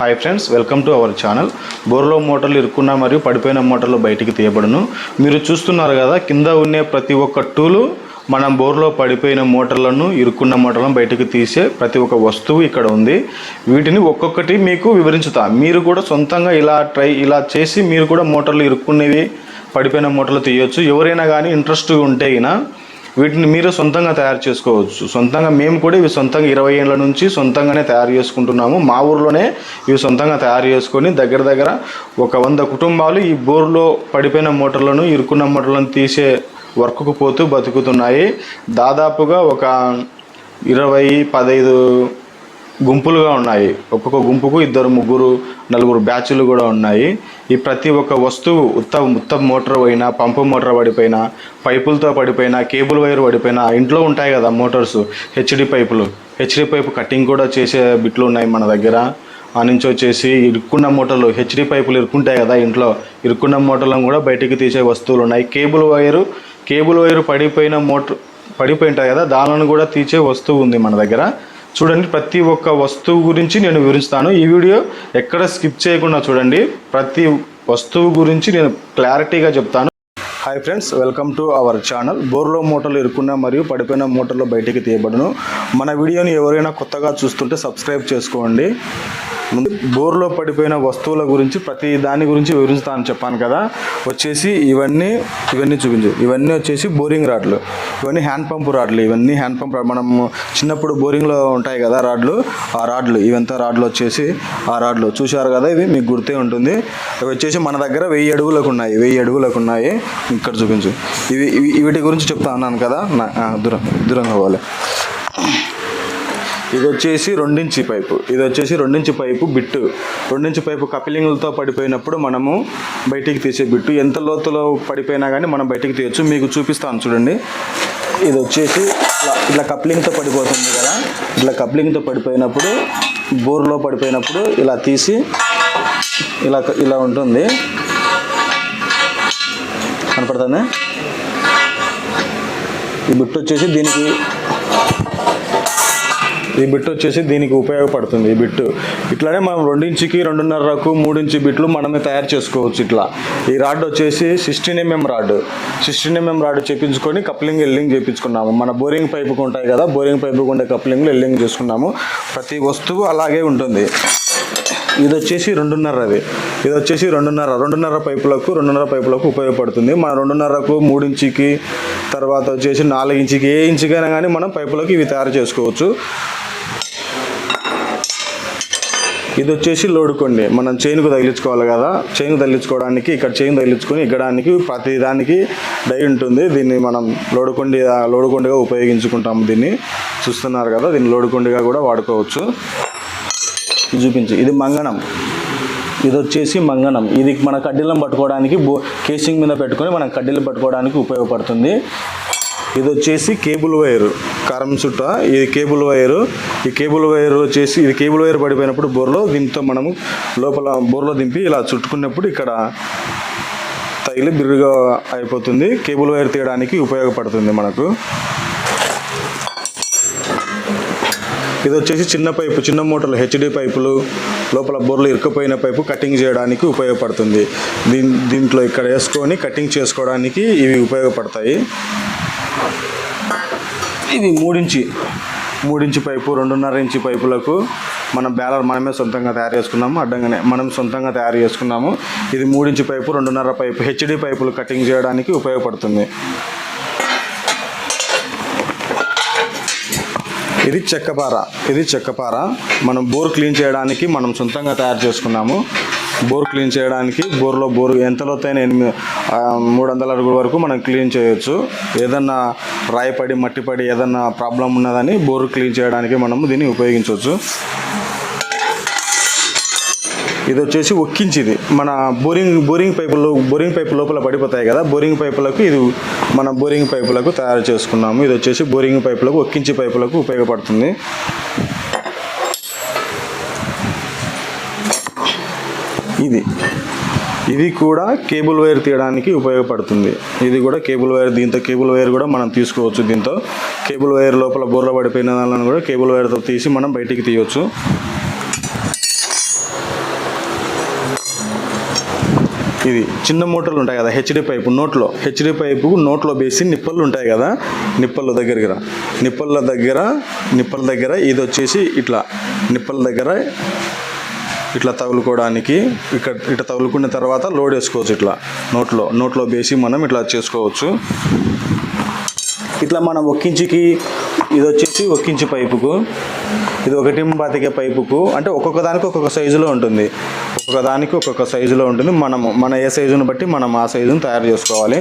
Hi friends welcome to our channel బోర్లో మోటార్లు ఇరుక్కున్న మరియు పడిపోయిన మోటార్లు బయటికి తీయబడును. మీరు చూస్తున్నారు కదా కింద ఉండే ప్రతి ఒక్క టూలు మనం బోర్లో పడిపోయిన మోటార్లను ఇరుక్కున్న మోటార్లను బయటకు తీసే ప్రతి ఒక్క వస్తువు ఇక్కడ ఉంది. వీటిని ఒక్కొక్కటి మీకు వివరించుతా. మీరు కూడా సొంతంగా ఇలా ట్రై ఇలా చేసి మీరు కూడా మోటార్లు ఇరుక్కునేవి పడిపోయిన మోటార్లు తీయొచ్చు. ఎవరైనా కానీ ఇంట్రెస్ట్ ఉంటే అయినా వీటిని మీరు సొంతంగా తయారు చేసుకోవచ్చు. సొంతంగా మేము కూడా ఇవి సొంతంగా ఇరవై ఏళ్ళ నుంచి సొంతంగానే తయారు చేసుకుంటున్నాము. మా ఊర్లోనే ఇవి సొంతంగా తయారు చేసుకొని దగ్గర దగ్గర ఒక వంద కుటుంబాలు ఈ బోర్లో పడిపోయిన మోటార్లను ఇరుకున్న మోటార్లను తీసే వర్క్కు పోతూ బతుకుతున్నాయి. దాదాపుగా ఒక ఇరవై పదహైదు గుంపులుగా ఉన్నాయి. ఒక్కొక్క గుంపుకు ఇద్దరు ముగ్గురు నలుగురు బ్యాచ్లు కూడా ఉన్నాయి. ఈ ప్రతి ఒక్క వస్తువు ఉత్త ఉత్త మోటార్ పోయినా పంపు మోటార్ పడిపోయినా పైపులతో పడిపోయినా కేబుల్ వైర్ పడిపోయినా ఇంట్లో ఉంటాయి కదా మోటార్స్ హెచ్డి పైపులు. హెచ్డి పైపు కటింగ్ కూడా చేసే బిట్లు ఉన్నాయి మన దగ్గర. ఆ నుంచి వచ్చేసి ఇరుక్కున్న మూటలు హెచ్డి పైపులు ఇరుక్కుంటాయి కదా ఇంట్లో. ఇరుక్కున్న మూటలను కూడా బయటికి తీసే వస్తువులు ఉన్నాయి. కేబుల్ వైరు కేబుల్ వైరు పడిపోయిన మోటార్ పడిపోయి ఉంటాయి కదా దానిని కూడా తీసే వస్తువు ఉంది మన దగ్గర. చూడండి ప్రతి ఒక్క వస్తువు గురించి నేను వివరిస్తాను. ఈ వీడియో ఎక్కడ స్కిప్ చేయకుండా చూడండి. ప్రతి వస్తువు గురించి నేను క్లారిటీగా చెప్తాను. Hi friends welcome to our channel బోర్లో మూటలు ఇరుక్కున్న మరియు పడిపోయిన మూటలు బయటికి తీయబడును. మన వీడియోని ఎవరైనా కొత్తగా చూస్తుంటే సబ్స్క్రైబ్ చేసుకోండి. బోర్లో పడిపోయిన వస్తువుల గురించి ప్రతి దాని గురించి వివరిస్తానని చెప్పాను కదా. వచ్చేసి ఇవన్నీ ఇవన్నీ చూపించు. ఇవన్నీ వచ్చేసి బోరింగ్ రాడ్లు. ఇవన్నీ హ్యాండ్ పంప్ రాడ్లు. ఇవన్నీ హ్యాండ్ పంప్ మనం చిన్నప్పుడు బోరింగ్లో ఉంటాయి కదా రాడ్లు. ఆ రాడ్లు ఇవంతా రాడ్లు వచ్చేసి ఆ రాడ్లు. చూశారు కదా ఇవి? మీకు గుర్తే ఉంటుంది. ఇవి వచ్చేసి మన దగ్గర వెయ్యి అడుగులకు ఉన్నాయి. వెయ్యి అడుగులకు ఉన్నాయి. ఇక్కడ చూపించు. ఇవి ఇవి వీటి గురించి చెప్తా అన్నాను కదా. నా దూరం దూరంగా పోవాలి. ఇది వచ్చేసి రెండించి పైపు. ఇది వచ్చేసి రెండించి పైపు బిట్టు. రెండించి పైపు కపిలింగ్లతో పడిపోయినప్పుడు మనము బయటికి తీసే బిట్టు. ఎంత లోతులో పడిపోయినా కానీ మనం బయటికి తీయొచ్చు. మీకు చూపిస్తాను చూడండి. ఇది వచ్చేసి ఇట్లా ఇట్లా కప్లింగ్తో పడిపోతుంది కదా. ఇట్లా కప్లింగ్తో పడిపోయినప్పుడు బోర్లో పడిపోయినప్పుడు ఇలా తీసి ఇలా ఇలా ఉంటుంది. కనపడుతుంది? ఈ బిట్టు వచ్చేసి దీనికి ఈ బిట్ వచ్చేసి దీనికి ఉపయోగపడుతుంది ఈ బిట్టు ఇట్లానే మనం రెండించికి రెండున్నరకు మూడించి బిట్లు మనమే తయారు చేసుకోవచ్చు ఇట్లా. ఈ రాడ్ వచ్చేసి sixteen MM rod. Sixteen MM rod చేపించుకొని కప్లింగ్ ఎల్లింగ్ చేపించుకున్నాము. మన బోరింగ్ పైపుకు ఉంటాయి కదా బోరింగ్ పైపుకు ఉండే కప్లింగ్లు ఎల్లింగ్ చేసుకున్నాము. ప్రతి వస్తువు అలాగే ఉంటుంది. ఇది వచ్చేసి రెండున్నరది. ఇది వచ్చేసి రెండున్నర. రెండున్నర పైపులకు రెండున్నర పైపులకు ఉపయోగపడుతుంది. మన రెండున్నరకు మూడు ఇంచుకి తర్వాత వచ్చేసి నాలుగు ఇంచుకి ఏ ఇంచుకైనా కానీ మనం పైపులకు ఇవి తయారు చేసుకోవచ్చు. ఇది వచ్చేసి లోడుకొండి మనం చైన్కు తగిలించుకోవాలి కదా. చైన్ తగిలించుకోవడానికి ఇక్కడ చైన్ తగిలించుకొని ఇక్కడానికి ప్రతి దానికి డై ఉంటుంది. దీన్ని మనం లోడుకొండి లోడుకొండిగా ఉపయోగించుకుంటాము దీన్ని. చూస్తున్నారు కదా దీన్ని లోడుకొండిగా కూడా వాడుకోవచ్చు. చూపించు. ఇది మంగళం ఇది వచ్చేసి మంగణం ఇది మన కడ్డీలను పట్టుకోవడానికి బో కేసింగ్ మీద పెట్టుకొని మనం కడ్డీలు పట్టుకోవడానికి ఉపయోగపడుతుంది. ఇది వచ్చేసి కేబుల్ వైర్ కారం చుట్ట. ఇది కేబుల్ వైర్. ఈ కేబుల్ వైర్ వచ్చేసి ఇది కేబుల్ వైర్ పడిపోయినప్పుడు బోర్లో దీంతో మనము లోపల బోర్లో దింపి ఇలా చుట్టుకున్నప్పుడు ఇక్కడ తగిలి బిర్రుగా అయిపోతుంది. కేబుల్ వైర్ తీయడానికి ఉపయోగపడుతుంది మనకు. ఇది వచ్చేసి చిన్న పైపు చిన్న మోటార్లు హెచ్డి పైపులు లోపల బోర్లు ఇరుక్కుపోయిన పైపు కటింగ్ చేయడానికి ఉపయోగపడుతుంది. దీన్ దీంట్లో ఇక్కడ వేసుకొని కటింగ్ చేసుకోవడానికి ఇవి ఉపయోగపడతాయి. ఇది మూడించి మూడించి పైపు రెండున్నర ఇంచి పైపులకు మన బ్యాలర్ మనమే సొంతంగా తయారు చేసుకున్నాము. అడ్డంగానే మనం సొంతంగా తయారు చేసుకున్నాము. ఇది మూడించి పైపు రెండున్నర పైపు హెచ్డి పైపులు కటింగ్ చేయడానికి ఉపయోగపడుతుంది. ఇది చెక్కపార ఇది చెక్కపార. మనం బోర్ క్లీన్ చేయడానికి మనం సొంతంగా తయారు చేసుకున్నాము. బోర్ క్లీన్ చేయడానికి బోర్లో బోర్ ఎంత లోతైన ఎనిమిది మూడు వందల అడుగుల వరకు మనం క్లీన్ చేయొచ్చు. ఏదన్నా రాయి పడి మట్టి పడి ఏదన్నా ప్రాబ్లం ఉన్నదని బోర్ క్లీన్ చేయడానికి మనము దీన్ని ఉపయోగించవచ్చు. ఇది వచ్చేసి ఒక్కించిది మన బోరింగ్ బోరింగ్ పైపులు బోరింగ్ పైపు లోపల పడిపోతాయి కదా. బోరింగ్ పైపులకు ఇది మన బోరింగ్ పైపులకు తయారు చేసుకున్నాము. ఇది వచ్చేసి బోరింగ్ పైపులకు ఒక్కించి పైపులకు ఉపయోగపడుతుంది. ఇది. ఇది కూడా కేబుల్ వైర్ తీయడానికి ఉపయోగపడుతుంది. ఇది కూడా కేబుల్ వైర్ దీంతో కేబుల్ వైర్ కూడా మనం తీసుకోవచ్చు దీంతో. కేబుల్ వైర్ లోపల బుర్ర పడిపోయిన దానిని కూడా కేబుల్ వైర్తో తీసి మనం బయటికి తీయవచ్చు ఇది చిన్న మోటార్లు ఉంటాయి కదా హెచ్డి పైపు నోట్లో. హెచ్డి పైపు నోట్లో వేసి నిప్పలు ఉంటాయి కదా నిప్పల దగ్గర రా. నిప్పల దగ్గర నిప్పల దగ్గర ఇది వచ్చేసి ఇట్లా. నిప్పల దగ్గర ఇట్లా తగులుకోవడానికి ఇక్కడ ఇట్లా తగులుకున్న తర్వాత లోడ్ వేసుకోవచ్చు ఇట్లా నోట్లో నోట్లో వేసి మనం ఇట్లా చేసుకోవచ్చు. ఇట్లా మనం ఒక్కించికి ఇది వచ్చేసి ఒక్కించి పైపుకు ఇది ఒకటి బాతికే పైపుకు అంటే ఒక్కొక్క దానికి ఒక్కొక్క సైజులో ఉంటుంది. ఒక్కొక్క దానికి ఒక్కొక్క సైజులో ఉంటుంది. మనం మన ఏ సైజుని బట్టి మనం ఆ సైజును తయారు చేసుకోవాలి.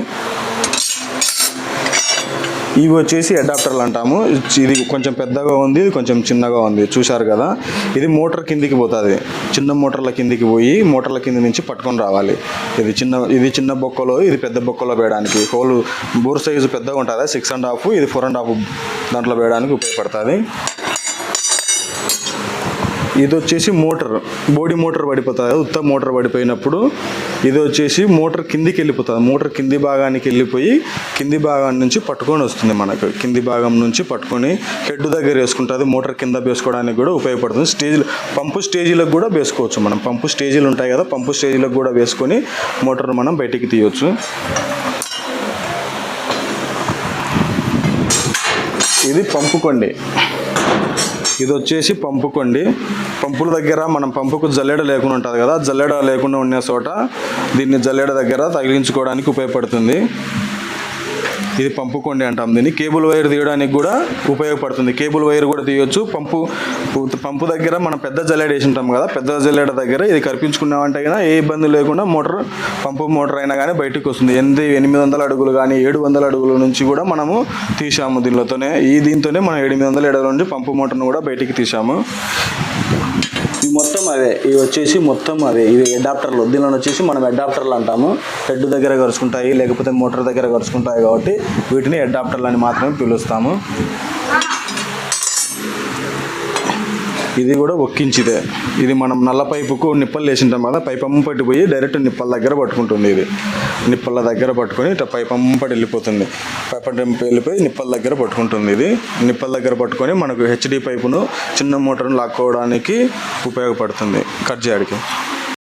ఇవి వచ్చేసి అడాప్టర్లు అంటాము. ఇది కొంచెం పెద్దగా ఉంది ఇది కొంచెం చిన్నగా ఉంది. చూశారు కదా? ఇది మోటార్ కిందికి పోతుంది. చిన్న మోటార్ల కిందికి పోయి మోటార్ల కింద నుంచి పట్టుకొని రావాలి. ఇది చిన్న ఇది చిన్న బొక్కలో ఇది పెద్ద బొక్కలో వేయడానికి. హోల్ బోర్ సైజు పెద్దగా ఉంటుంది? సిక్స్ అండ్ హాఫ్ ఇది ఫోర్ అండ్ హాఫ్ దాంట్లో వేయడానికి ఉపయోగపడుతుంది. ఇది వచ్చేసి మోటార్ బోడీ మోటార్ పడిపోతుంది ఉత్త మోటార్ పడిపోయినప్పుడు ఇది వచ్చేసి మోటార్ కిందికి వెళ్ళిపోతుంది. మోటార్ కింది భాగానికి వెళ్ళిపోయి కింది భాగం నుంచి పట్టుకొని వస్తుంది మనకు. కింది భాగం నుంచి పట్టుకొని హెడ్ దగ్గర వేసుకుంటుంది. మోటార్ కింద వేసుకోవడానికి కూడా ఉపయోగపడుతుంది. స్టేజ్లు పంపు స్టేజీలకు కూడా వేసుకోవచ్చు మనం. పంపు స్టేజీలు ఉంటాయి కదా పంపు స్టేజీలకు కూడా వేసుకొని మోటార్ మనం బయటికి తీయవచ్చు ఇది పంపుకోండి ఇది వచ్చేసి పంపుకొండి. పంపుల దగ్గర మనం పంపుకు జల్లెడ లేకుండా ఉంటుంది కదా జల్లెడ లేకుండా ఉన్న చోట దీన్ని జల్లెడ దగ్గర తగిలించుకోవడానికి ఉపయోగపడుతుంది. ఇది పంపు కొండి అంటాం దీన్ని. కేబుల్ వైర్ తీయడానికి కూడా ఉపయోగపడుతుంది. కేబుల్ వైర్ కూడా తీయొచ్చు. పంపు పంపు దగ్గర మనం పెద్ద జల్లెడ వేసి ఉంటాం కదా పెద్ద జల్లెడ దగ్గర ఇది కల్పించుకున్నామంటే కదా ఏ ఇబ్బంది లేకుండా మోటార్ పంపు మోటార్ అయినా కానీ బయటకు వస్తుంది. ఎనిమిది ఎనిమిది వందల అడుగులు కానీ ఏడు వందల అడుగుల నుంచి కూడా మనము తీసాము దీనితోనే ఈ దీంతోనే మనం ఎనిమిది వందల అడుగుల నుండి పంపు మోటార్ను కూడా బయటికి తీసాము మొత్తం అవే. ఇవి వచ్చేసి మొత్తం అవే. ఇవి అడాప్టర్లు దీనిలో వచ్చేసి మనం అడాప్టర్లు అంటాము. హెడ్ దగ్గర కరుచుకుంటాయి లేకపోతే మోటార్ దగ్గర కరుచుకుంటాయి కాబట్టి వీటిని అడాప్టర్లు అని మాత్రమే పిలుస్తాము. ఇది కూడా ఒక్కించిదే. ఇది మనం నల్ల పైపుకు నిప్పలు వేసింటాం కదా పైపమ్మ పోయి డైరెక్ట్ నిప్పల దగ్గర పట్టుకుంటుంది ఇది. నిప్పల దగ్గర పట్టుకొని ఇట్లా పైపమ్మ పట్టి వెళ్ళిపోతుంది. పైపంట వెళ్ళిపోయి నిప్పల దగ్గర పట్టుకుంటుంది ఇది. నిప్పల దగ్గర పట్టుకొని మనకు హెచ్డి పైపును చిన్న మోటార్ను లాక్కోవడానికి ఉపయోగపడుతుంది కట్ చేయడానికి.